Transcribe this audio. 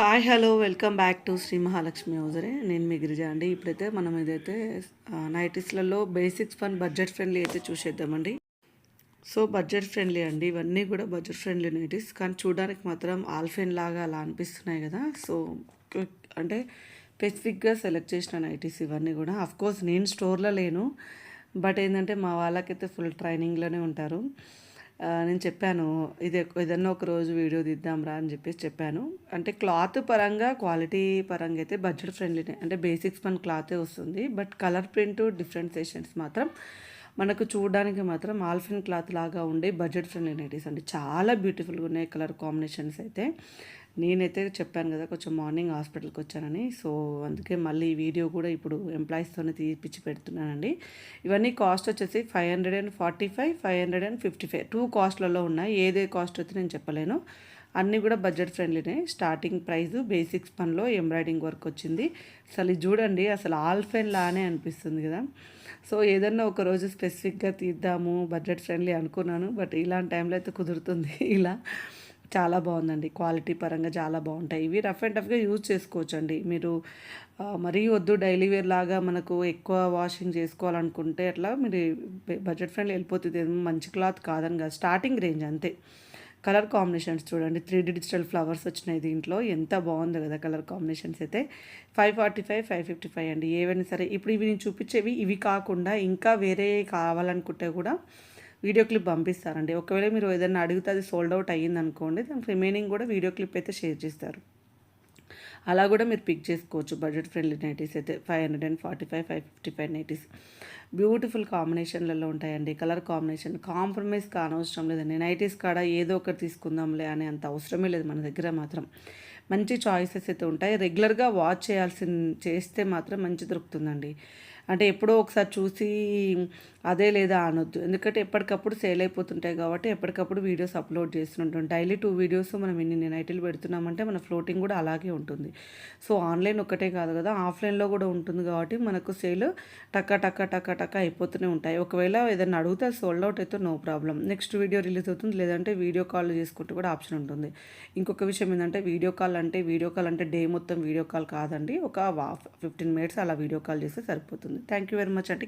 Hi hello welcome back to Shri Mahalakshmi హౌజరే నేను మీ గిరిజ అండి. ఇప్పుడైతే మనం ఇదైతే నైటీస్లలో బేసిక్స్ ఫన్ బడ్జెట్ ఫ్రెండ్లీ అయితే చూసేద్దామండి. సో బడ్జెట్ ఫ్రెండ్లీ అండి. ఇవన్నీ కూడా బడ్జెట్ ఫ్రెండ్లీ నైటీస్. కానీ చూడడానికి మాత్రం ఆల్ఫెన్ లాగా అలా అనిపిస్తున్నాయి కదా. సో అంటే స్పెసిఫిక్గా సెలెక్ట్ చేసిన నైటీస్ ఇవన్నీ కూడా. కోర్స్ నేను స్టోర్లో లేను. బట్ ఏంటంటే మా వాళ్ళకైతే ఫుల్ ట్రైనింగ్లోనే ఉంటారు. నేను చెప్పాను ఇది ఏదన్నా ఒక రోజు వీడియో దిద్దాం రా అని చెప్పేసి చెప్పాను. అంటే క్లాత్ పరంగా క్వాలిటీ పరంగా అయితే బడ్జెట్ ఫ్రెండ్లీనే. అంటే బేసిక్స్ మన క్లాతే వస్తుంది. బట్ కలర్ ప్రింట్ డిఫరెన్సేషన్స్ మాత్రం మనకు చూడడానికి మాత్రం ఆల్ఫిన్ క్లాత్ లాగా ఉండే బడ్జెట్ ఫ్రెండ్లీ నైటీస్ అండి. చాలా బ్యూటిఫుల్గా ఉన్నాయి కలర్ కాంబినేషన్స్ అయితే. నేనైతే చెప్పాను కదా కొంచెం మార్నింగ్ హాస్పిటల్కి వచ్చానని. సో అందుకే మళ్ళీ ఈ వీడియో కూడా ఇప్పుడు ఎంప్లాయీస్తోనే తీపిచ్చి పెడుతున్నానండి. ఇవన్నీ కాస్ట్ వచ్చేసి five hundred and forty five five hundred and fifty five two కాస్ట్లలో ఉన్నాయి. ఏదే కాస్ట్ వచ్చి నేను చెప్పలేను. అన్నీ కూడా బడ్జెట్ ఫ్రెండ్లీనే. స్టార్టింగ్ ప్రైస్ బేసిక్స్ పనిలో ఎంబ్రాయిడింగ్ వర్క్ వచ్చింది. అసలు చూడండి అసలు ఆల్ఫెన్ లానే అనిపిస్తుంది కదా. సో ఏదన్నా ఒక రోజు స్పెసిఫిక్గా తీద్దాము బడ్జెట్ ఫ్రెండ్లీ అనుకున్నాను బట్ ఇలాంటి టైంలో అయితే కుదురుతుంది. ఇలా చాలా బాగుందండి. క్వాలిటీ పరంగా చాలా బాగుంటాయి. ఇవి రఫ్ అండ్ టఫ్గా యూజ్ చేసుకోవచ్చు అండి మీరు మరీ వద్దు డైలీ వేర్ లాగా మనకు ఎక్కువ వాషింగ్ చేసుకోవాలనుకుంటే అట్లా మీరు బడ్జెట్ ఫ్రెండ్లీ వెళ్ళిపోతుంది. ఏమో మంచి క్లాత్ కాదని కాదు స్టార్టింగ్ రేంజ్ అంతే. కలర్ కాంబినేషన్స్ చూడండి. త్రీ డిజిటల్ ఫ్లవర్స్ వచ్చినాయి దీంట్లో. ఎంత బాగుంది కదా కలర్ కాంబినేషన్స్ అయితే. Five forty five five fifty five అండి. ఏవైనా సరే ఇప్పుడు ఇవి నేను చూపించేవి ఇవి కాకుండా ఇంకా వేరే కావాలనుకుంటే కూడా వీడియో క్లిప్ పంపిస్తారండి. ఒకవేళ మీరు ఏదైనా అడిగితే అది సోల్డ్ అవుట్ అయ్యింది అనుకోండి దానికి రిమైనింగ్ కూడా వీడియో క్లిప్ అయితే షేర్ చేస్తారు. అలా కూడా మీరు పిక్ చేసుకోవచ్చు. బడ్జెట్ ఫ్రెండ్లీ నైటీస్ అయితే five hundred and forty five five fifty five nighties. Beautiful కాంబినేషన్లలో ఉంటాయండి. కలర్ కాంబినేషన్ కాంప్రమైజ్ కానవసరం లేదండి. నైటీస్ కాడ ఏదో ఒకటి తీసుకుందాంలే అనే అంత అవసరమే లేదు మన దగ్గర మాత్రం. మంచి చాయిసెస్ అయితే ఉంటాయి. రెగ్యులర్గా వాచ్ చేయాల్సిన చేస్తే మాత్రం మంచి దొరుకుతుందండి. అంటే ఎప్పుడో ఒకసారి చూసి అదే లేదా అనొద్దు. ఎందుకంటే ఎప్పటికప్పుడు సేల్ అయిపోతుంటాయి కాబట్టి ఎప్పటికప్పుడు వీడియోస్ అప్లోడ్ చేస్తుంటాం డైలీ టూ వీడియోస్ మనం ఇన్ని నైట్లు పెడుతున్నామంటే మన ఫ్లోటింగ్ కూడా అలాగే ఉంటుంది. సో ఆన్లైన్ ఒక్కటే కాదు కదా ఆఫ్లైన్లో కూడా ఉంటుంది కాబట్టి మనకు సేల్ టక్క టక్క టక్క టక్క అయిపోతూనే ఉంటాయి. ఒకవేళ ఏదైనా అడిగితే సోల్డ్ అవుట్ అయితే no problem. Next video release అవుతుంది లేదంటే వీడియో కాల్ చేసుకుంటే కూడా ఆప్షన్ ఉంటుంది. ఇంకొక విషయం ఏంటంటే వీడియో కాల్ అంటే వీడియో కాల్ అంటే డే మొత్తం వీడియో కాల్ కాదండి. ఒక ఫిఫ్టీన్ మినిట్స్ అలా వీడియో కాల్ చేస్తే సరిపోతుంది. థ్యాంక్ యూ వెరీ మచ్ అంటే